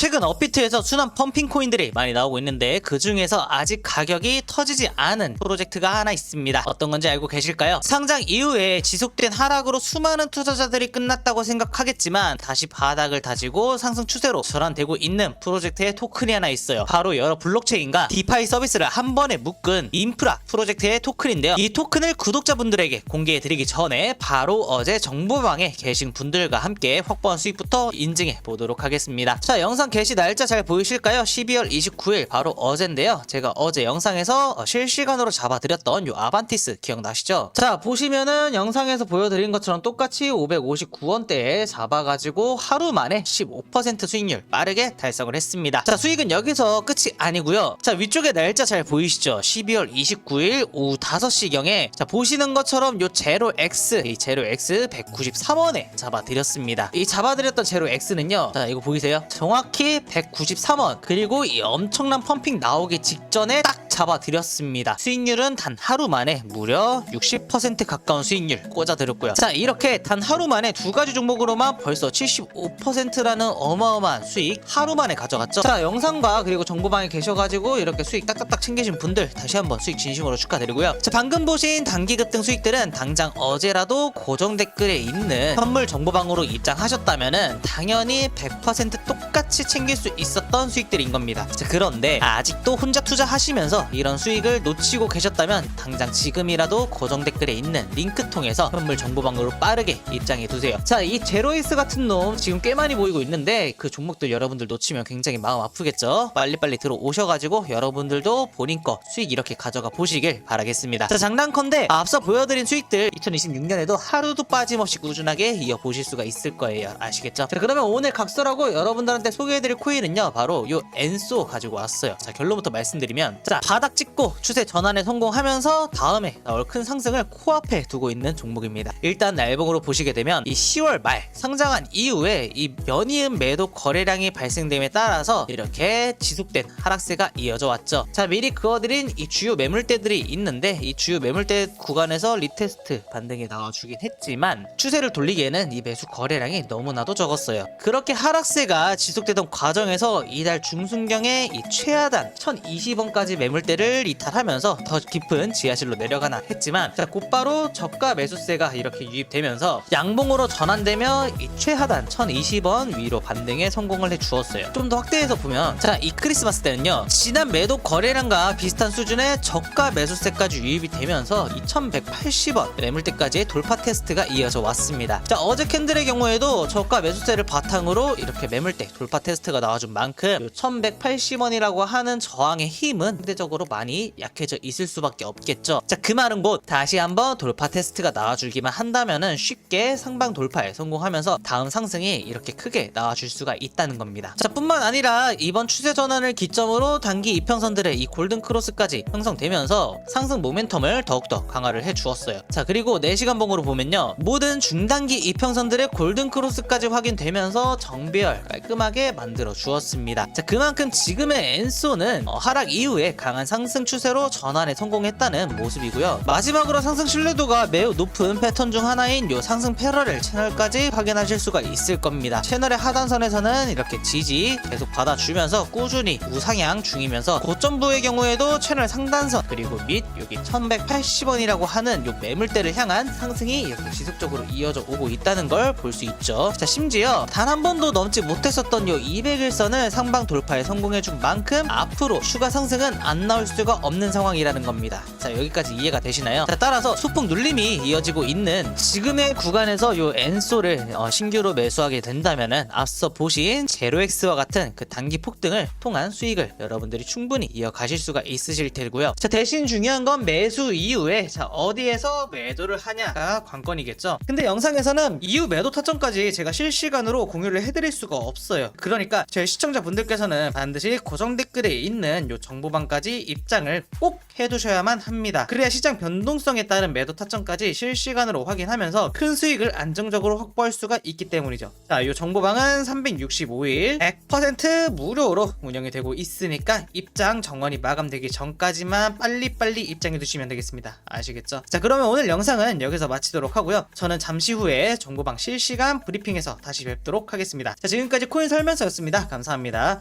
최근 업비트에서 순환 펌핑 코인들이 많이 나오고 있는데 그 중에서 아직 가격이 터지지 않은 프로젝트가 하나 있습니다. 어떤 건지 알고 계실까요? 상장 이후에 지속된 하락으로 수많은 투자자들이 끝났다고 생각하겠지만 다시 바닥을 다지고 상승 추세로 전환되고 있는 프로젝트의 토큰이 하나 있어요. 바로 여러 블록체인과 디파이 서비스를 한 번에 묶은 인프라 프로젝트의 토큰인데요. 이 토큰을 구독자분들에게 공개해 드리기 전에 바로 어제 정보방에 계신 분들과 함께 확보한 수익부터 인증해 보도록 하겠습니다. 자, 영상 게시 날짜 잘 보이실까요? 12월 29일 바로 어제인데요. 제가 어제 영상에서 어, 실시간으로 잡아드렸던 요 아반티스 기억나시죠? 자, 보시면은 영상에서 보여드린 것처럼 똑같이 559원대에 잡아가지고 하루 만에 15% 수익률 빠르게 달성을 했습니다. 자, 수익은 여기서 끝이 아니고요. 자, 위쪽에 날짜 잘 보이시죠? 12월 29일 오후 5시경에 자, 보시는 것처럼 요 제로 X, 이 제로 X 193원에 잡아드렸습니다. 이 잡아드렸던 제로 X는요. 자, 이거 보이세요? 정확히 193원. 그리고 이 엄청난 펌핑 나오기 직전에 딱 잡아드렸습니다. 수익률은 단 하루 만에 무려 60% 가까운 수익률 꽂아드렸고요. 자, 이렇게 단 하루 만에 두 가지 종목으로만 벌써 75%라는 어마어마한 수익 하루 만에 가져갔죠. 자, 영상과 그리고 정보방에 계셔가지고 이렇게 수익 딱딱딱 챙기신 분들 다시 한번 수익 진심으로 축하드리고요. 자, 방금 보신 단기 급등 수익들은 당장 어제라도 고정 댓글에 있는 선물 정보방으로 입장하셨다면은 당연히 100% 똑같이 챙길 수 있었던 수익들인 겁니다. 자, 그런데 아직도 혼자 투자하시면서 이런 수익을 놓치고 계셨다면 당장 지금이라도 고정 댓글에 있는 링크 통해서 선물 정보방으로 빠르게 입장해 두세요. 자, 이 제로이스 같은 놈 지금 꽤 많이 보이고 있는데 그 종목들 여러분들 놓치면 굉장히 마음 아프겠죠? 빨리빨리 들어오셔가지고 여러분들도 본인 거 수익 이렇게 가져가 보시길 바라겠습니다. 자, 장난컨대 앞서 보여드린 수익들 2026년에도 하루도 빠짐없이 꾸준하게 이어보실 수가 있을 거예요. 아시겠죠? 자, 그러면 오늘 각설하고 여러분들한테 소개해 드릴 코인은요, 바로 요 엔소 가지고 왔어요. 자, 결론부터 말씀드리면, 자, 바닥 찍고 추세 전환에 성공하면서 다음에 나올 큰 상승을 코앞에 두고 있는 종목입니다. 일단 날봉으로 보시게 되면 이 10월 말 상장한 이후에 이 연이은 매도 거래량이 발생됨에 따라서 이렇게 지속된 하락세가 이어져 왔죠. 자, 미리 그어드린 이 주요 매물대들이 있는데 이 주요 매물대 구간에서 리테스트 반등이 나와주긴 했지만 추세를 돌리기에는 이 매수 거래량이 너무나도 적었어요. 그렇게 하락세가 지속되던 과정에서 이달 중순경에 이 최하단 1020원까지 매물대를 이탈하면서 더 깊은 지하실로 내려가나 했지만 자, 곧바로 저가 매수세가 이렇게 유입되면서 양봉으로 전환되며 이 최하단 1020원 위로 반등에 성공을 해 주었어요. 좀 더 확대해서 보면 자, 이 크리스마스 때는요. 지난 매도 거래량과 비슷한 수준의 저가 매수세까지 유입이 되면서 2180원 매물대까지의 돌파 테스트가 이어져 왔습니다. 자, 어제 캔들의 경우에도 저가 매수세를 바탕으로 이렇게 매물대 돌파 테스트 가 나와준 만큼 1180원이라고 하는 저항의 힘은 상대적으로 많이 약해져 있을 수밖에 없겠죠. 자, 그 말은 곧 다시 한번 돌파 테스트가 나와주기만 한다면은 쉽게 상방 돌파에 성공하면서 다음 상승이 이렇게 크게 나와줄 수가 있다는 겁니다. 자, 뿐만 아니라 이번 추세 전환을 기점으로 단기 이평선들의 이 골든 크로스까지 형성되면서 상승 모멘텀을 더욱더 강화를 해 주었어요. 자, 그리고 4시간 봉으로 보면요. 모든 중단기 이평선들의 골든 크로스까지 확인되면서 정배열 깔끔하게 만들어 주었습니다. 자, 그만큼 지금의 엔소는 어, 하락 이후에 강한 상승 추세로 전환에 성공했다는 모습이고요. 마지막으로 상승 신뢰도가 매우 높은 패턴 중 하나인 요 상승 패러렐 채널까지 확인하실 수가 있을 겁니다. 채널의 하단선에서는 이렇게 지지 계속 받아주면서 꾸준히 우상향 중이면서 고점부의 경우에도 채널 상단선 그리고 밑 여기 1180원이라고 하는 요 매물대를 향한 상승이 이렇게 지속적으로 이어져 오고 있다는 걸 볼 수 있죠. 자 심지어 단 한 번도 넘지 못했었던 요 200일선을 상방 돌파에 성공해준 만큼 앞으로 추가 상승은 안 나올 수가 없는 상황이라는 겁니다. 자 여기까지 이해가 되시나요? 자 따라서 소폭 눌림이 이어지고 있는 지금의 구간에서 요 엔소를 어, 신규로 매수하게 된다면은 앞서 보신 제로엑스와 같은 그 단기 폭등을 통한 수익을 여러분들이 충분히 이어가실 수가 있으실 테고요. 자 대신 중요한 건 매수 이후에 자 어디에서 매도를 하냐가 관건이겠죠. 근데 영상에서는 이후 매도 타점까지 제가 실시간으로 공유를 해드릴 수가 없어요. 그 러니까 저희 시청자분들께서는 반드시 고정 댓글에 있는 요 정보방까지 입장을 꼭 해두셔야만 합니다. 그래야 시장 변동성에 따른 매도 타점까지 실시간으로 확인하면서 큰 수익을 안정적으로 확보할 수가 있기 때문이죠. 자, 이 정보방은 365일 100% 무료로 운영이 되고 있으니까 입장 정원이 마감되기 전까지만 빨리빨리 입장해 두시면 되겠습니다. 아시겠죠? 자, 그러면 오늘 영상은 여기서 마치도록 하고요. 저는 잠시 후에 정보방 실시간 브리핑에서 다시 뵙도록 하겠습니다. 자, 지금까지 코인 설명서 였습니다. 감사합니다.